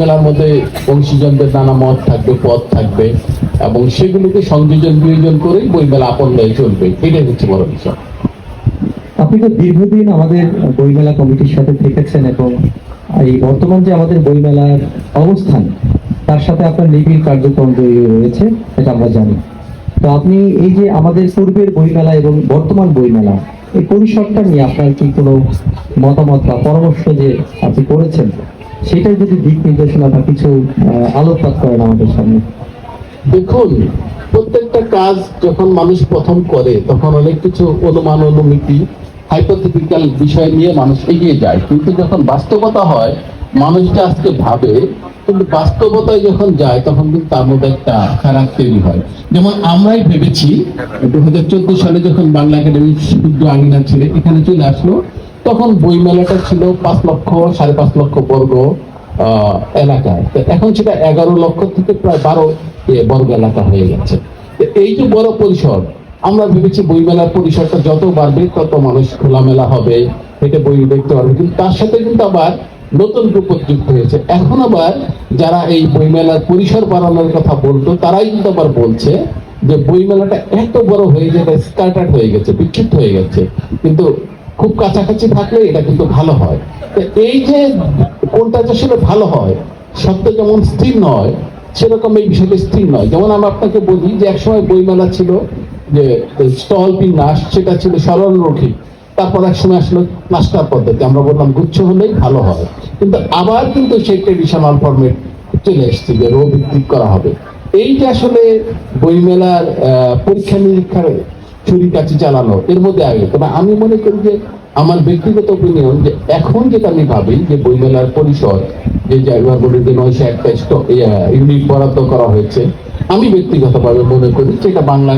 মেলার মধ্যে বংশীজনদের নানা মত থাকবে পথ থাকবে এবং সেগুলোকে সংযোজন বিয়োজন করেই বই মেলা আপন দায় চলবে। এটাই হচ্ছে বড় বিষয়। আপনি তো দীর্ঘদিন আমাদের বইমেলা কমিটির সাথে থেকেছেন এবং এই বর্তমান যে আমাদের বইমেলার অবস্থান, তার সাথে আপনার নিবিড় কার্যক্রম জড়িয়ে রয়েছে, এটা আমরা জানি। তো আপনি এই যে আমাদের পূর্বের বইমেলা এবং বর্তমান বইমেলা, এই পরিসরটা নিয়ে আপনার কি কোনো মতামত বা পরামর্শ যে আপনি করেছেন? সেটাই যদি দিক নির্দেশনা বা কিছু আলোকপাত করেন আমাদের সামনে। দেখুন, প্রত্যেকটা কাজ যখন মানুষ প্রথম করে, তখন অনেক কিছু অনুমান, অনুমিতি হাইপোথেটিক্যাল বিষয় নিয়ে মানুষ এগিয়ে যায়। কিন্তু যখন বাস্তবতা হয়, মানুষটা আজকে ভাবে, কিন্তু বাস্তবতায় যখন যায়, তখন কিন্তু তার মধ্যে একটা খারাপ তৈরি হয়। যেমন আমরাই ভেবেছি দু হাজার চোদ্দ সালে যখন বাংলা একাডেমি শুদ্ধ আঙিনা ছিল এখানে চলে আসলো তখন বইমেলাটা ছিল পাঁচ লক্ষ, সাড়ে পাঁচ লক্ষ বর্গ এলাকায়। এখন সেটা এগারো লক্ষ থেকে প্রায় বারো বর্গ এলাকা হয়ে গেছে। এই যে বড় পরিসর, আমরা ভেবেছি বইমেলার পরিসরটা যত বাড়বে, তত মানুষ খোলামেলা হবে এটা বই দেখতে পারবে। কিন্তু তার সাথে কিন্তু আবার নতুন রূপক যুক্ত হয়েছে। এখন আবার যারা এই বইমেলার পরিসর বাড়ানোর কথা বলতো, তারাই কিন্তু আবার বলছে যে বইমেলাটা এত বড় হয়ে যেটা স্টার্টার্ড হয়ে গেছে, বিক্ষিপ্ত হয়ে গেছে। কিন্তু খুব কাছাকাছি থাকলে এটা কিন্তু ভালো হয়। এই যে কোনটা যে ভালো হয় সত্য যেমন স্থির নয়, সেরকম এই বিষয়টা স্থির নয়। যেমন আমি আপনাকে বলি যে একসময় বইমেলা ছিল, যে স্টল বিন্যাস, সেটা ছিল সরল রৈখিক তারপর এক সময় আসলো প্লাস্টার পদ্ধতি। আমরা বললাম, গুচ্ছ হলেই ভালো হয়। কিন্তু আবার কিন্তু সেই ট্রেডিশনাল ফর্মেট চলে এসছে যে রো ভিত্তিক করা হবে। এইটা আসলে বইমেলার পরীক্ষা নিরীক্ষার ছুরি কাছে চালানো, এর মধ্যে আগে। তবে আমি মনে করি যে আমার ব্যক্তিগত অপিনিয়ন যে এখন যেটা আমি ভাবি যে বইমেলার পরিসর, যে জায়গাগুলিতে নয়শো একটা ইউনিট বরাদ্দ করা হয়েছে, আমি ব্যক্তিগতভাবে মনে করি যে এটা বাংলা